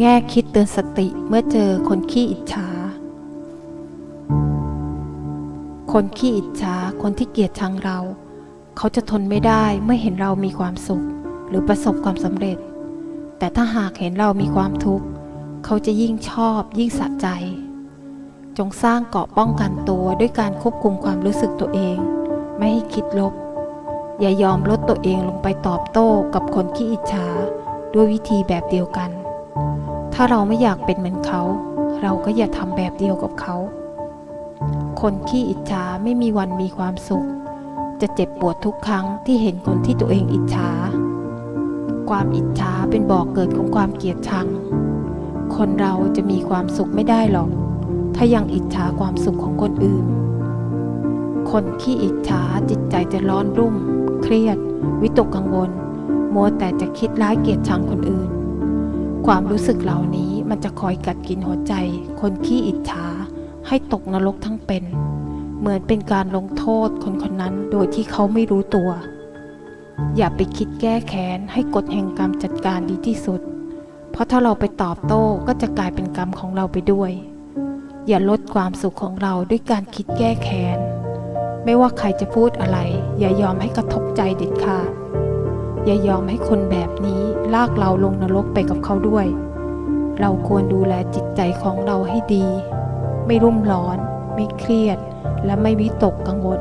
แง่คิดเตือนสติเมื่อเจอคนขี้อิจฉา คนขี้อิจฉาคนที่เกลียดชังเรา เขาจะทนไม่ได้เมื่อเห็นเรามีความสุข หรือประสบความสำเร็จ แต่ถ้าหากเห็นเรามีความทุกข์ เขาจะยิ่งชอบยิ่งสะใจ จงสร้างเกราะป้องกันตัวด้วยการควบคุมความรู้สึกตัวเอง ไม่ให้คิดลบ อย่ายอมลดตัวเองลงไปตอบโต้กับคนขี้อิจฉาด้วยวิธีแบบเดียวกัน ถ้าเราไม่อยากเป็นเหมือนเขา เราก็อย่าทำแบบเดียวกับเขา คนขี้อิจฉาไม่มีวันมีความสุข จะเจ็บปวดทุกครั้งที่เห็นคนที่ตัวเองอิจฉา ความอิจฉาเป็นบ่อกเกิดของความเกลียดชัง คนเราจะมีความสุขไม่ได้หรอก ถ้ายังอิจฉาความสุขของคนอื่น คนขี้อิจฉาจิตใจจะร้อนรุ่ม เครียด วิตกกังวล มัวแต่จะคิดร้ายเกลียดชังคนอื่น ความรู้สึกเหล่านี้มันจะคอยกัดกินหัวใจ คนขี้อิจฉาให้ตกนรกทั้งเป็น เหมือนเป็นการลงโทษคนคนนั้นโดยที่เขาไม่รู้ตัว อย่าไปคิดแก้แค้นให้กฎแห่งกรรมจัดการดีที่สุด เพราะถ้าเราไปตอบโต้ก็จะกลายเป็นกรรมของเราไปด้วย อย่าลดความสุขของเราด้วยการคิดแก้แค้น ไม่ว่าใครจะพูดอะไร อย่ายอมให้กระทบใจเด็ดขาด อย่ายอมให้คนแบบนี้ลากเราลงนรกไปกับเขาด้วย เราควรดูแลจิตใจของเราให้ดี ไม่รุ่มร้อน ไม่เครียด และไม่วิตกกังวล